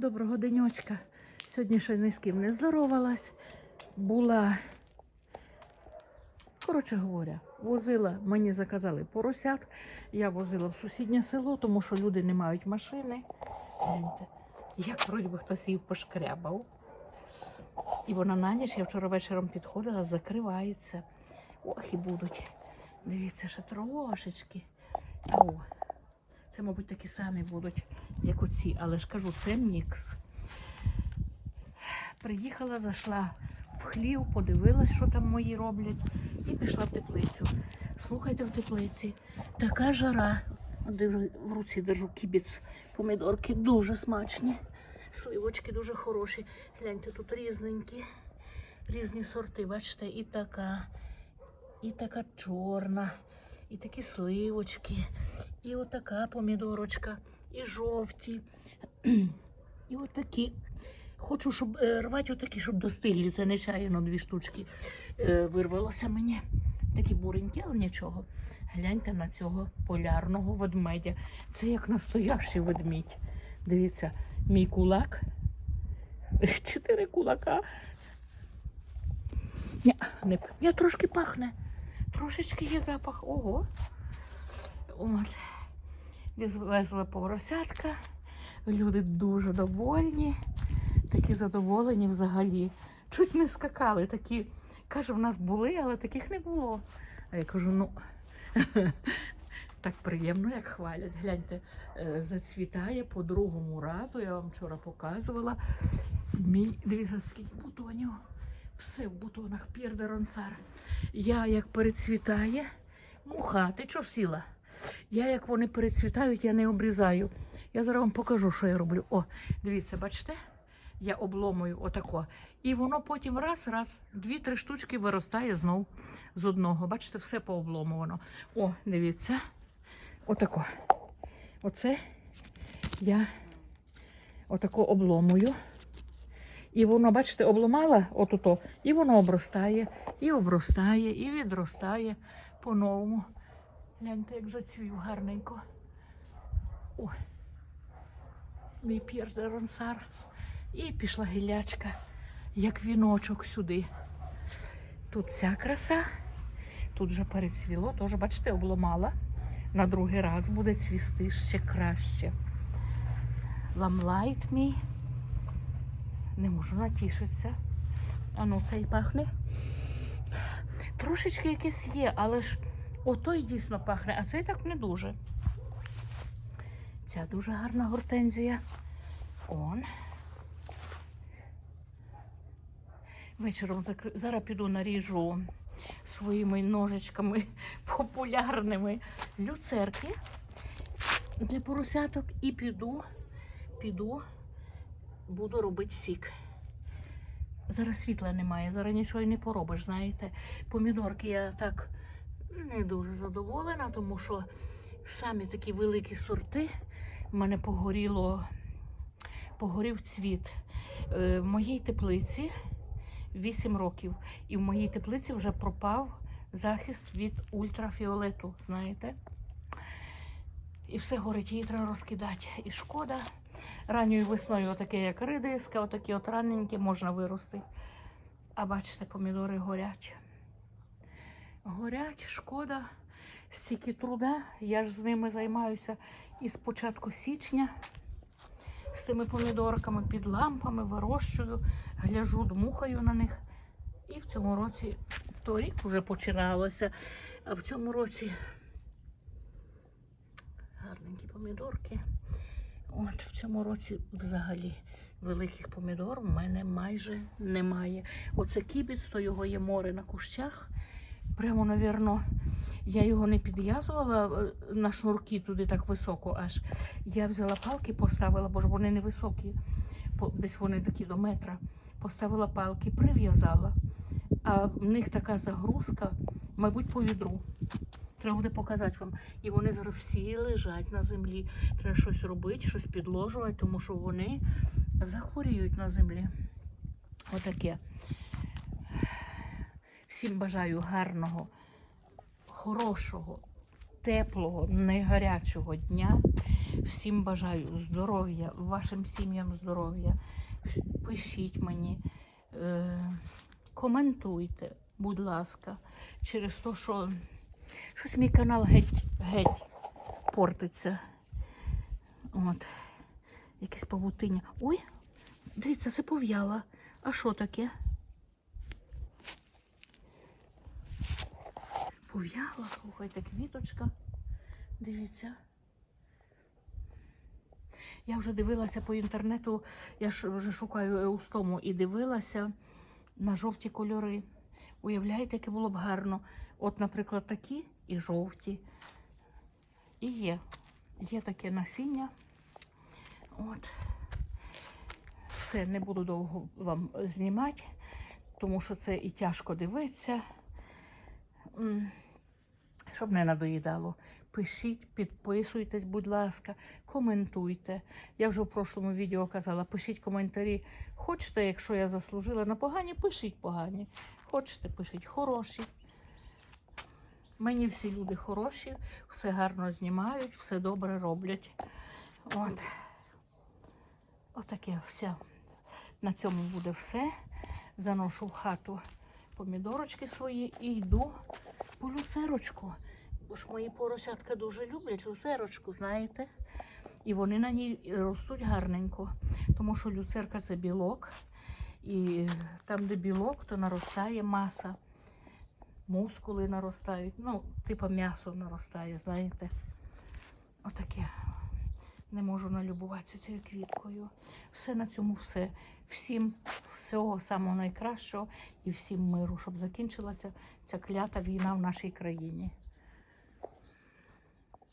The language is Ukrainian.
Доброго денечка. Сьогодні ще ні з ким не здоровалась. Була, коротше говоря, возила, мені заказали поросят. Я возила в сусіднє село, тому що люди не мають машини. Гляньте, як вроді би хтось її пошкрябав. І вона на ніч, я вчора вечором підходила, закривається. Ох, і будуть. Дивіться, ще трошечки. О, це, мабуть, такі самі будуть, як оці, але ж кажу, це мікс. Приїхала, зайшла в хлів, подивилась, що там мої роблять, і пішла в теплицю. Слухайте в теплиці, така жара. В руці держу кібіц. Помідорки дуже смачні. Сливочки дуже хороші. Гляньте, тут різненькі, різні сорти, бачите, і така, і така чорна, і такі сливочки, і отака помідорочка, і жовті, і отакі. Хочу, щоб е, рвати отакі, щоб достиглі. Це нечаянно дві штучки е, вирвалося мені. Такі буренькі, але нічого. Гляньте на цього полярного ведмедя. Це як настоящий ведмідь. Дивіться, мій кулак. Чотири кулака. Ні, не, я трошки пахне. Трошечки є запах. Ого. От. Везла поросятка. Люди дуже довольні. Такі задоволені взагалі. Чуть не скакали. Такі, каже, в нас були, але таких не було. А я кажу, ну. Так приємно, як хвалять. Гляньте, е, зацвітає по другому разу. Я вам вчора показувала. Мій, дивіться, скільки бутонів. Все в бутонах П'єр Ронсар. Я як перецвітає, муха, ти чого сіла? Я як вони перецвітають, я не обрізаю. Я зараз вам покажу, що я роблю. О, дивіться, бачите? Я обломую отако. І воно потім раз, раз, дві-три штучки виростає знов з одного. Бачите, все пообломувано. О, дивіться. Отако. Оце я отако обломую. І воно, бачите, обломала отуто, і воно обростає, і обростає, і відростає по-новому. Гляньте, як зацвів гарненько. Ой, мій Ронсар. І пішла гілячка, як віночок сюди. Тут ця краса, тут вже перецвіло, теж, бачите, обломала. На другий раз буде цвісти ще краще. Ламлайт мій. Не можу натішитися. А ну цей пахне. Трошечки якесь є, але ж отой дійсно пахне, а цей так не дуже. Ця дуже гарна гортензія. Он. Вечором закри... зараз піду наріжу своїми ножичками популярними люцерки для поросяток і піду, піду, буду робити сік. Зараз світла немає, зараз нічого й не поробиш, знаєте. Помідорки я так не дуже задоволена, тому що самі такі великі сорти в мене погоріло, погорів цвіт. Е, В моїй теплиці 8 років. І в моїй теплиці вже пропав захист від ультрафіолету, знаєте. І все горить, її треба розкидати. І шкода. Ранньою весною отаке, як редиска, отакі от раненькі можна виростити. А бачите, помідори горять. Горять, шкода, стільки труда. Я ж з ними займаюся із початку січня. З тими помідорками під лампами вирощую, гляжу, дмухаю на них. І в цьому році, торік вже починалося, а в цьому році гарненькі помідорки. От в цьому році взагалі великих помідор в мене майже немає. Оце кібіць, то його є море на кущах. Прямо, навірно, я його не підв'язувала е, на шнурки туди так високо, аж я взяла палки, поставила, бо ж вони не високі, десь вони такі до метра. Поставила палки, прив'язала. А в них така загрузка, мабуть, по відру. Треба буде показати вам. І вони зараз всі лежать на землі. Треба щось робити, щось підложувати, тому що вони захворіють на землі. Отаке. Всім бажаю гарного, хорошого, теплого, не гарячого дня. Всім бажаю здоров'я, вашим сім'ям здоров'я. Пишіть мені, е, коментуйте, будь ласка, через те, що щось мій канал геть, геть портиться. От. Якесь павутиння. Ой, дивіться, це пов'яла. А що таке? Пов'яла, слухайте, квіточка. Дивіться. Я вже дивилася по інтернету, я ж вже шукаю еустому і дивилася на жовті кольори. Уявляєте, яке було б гарно. От, наприклад, такі і жовті. І є. Є таке насіння. От. Все, не буду довго вам знімати, тому що це і тяжко дивитися. Щоб не надоїдало. Пишіть, підписуйтесь, будь ласка, коментуйте. Я вже в прошлому відео казала, пишіть коментарі. Хочете, якщо я заслужила на погані, пишіть погані. Хочете, пишіть хороші. Мені всі люди хороші, все гарно знімають, все добре роблять. От. Отаке все. На цьому буде все. Заношу в хату помідорочки свої і йду по люцерочку. Бо ж мої поросятка дуже люблять люцерочку, знаєте. І вони на ній ростуть гарненько. Тому що люцерка це білок. І там, де білок, то наростає маса. Мускули наростають. Ну, типу м'ясо наростає, знаєте. Отаке. Не можу налюбуватися цією квіткою. Все на цьому все. Всім всього самого найкращого і всім миру, щоб закінчилася ця клята війна в нашій країні.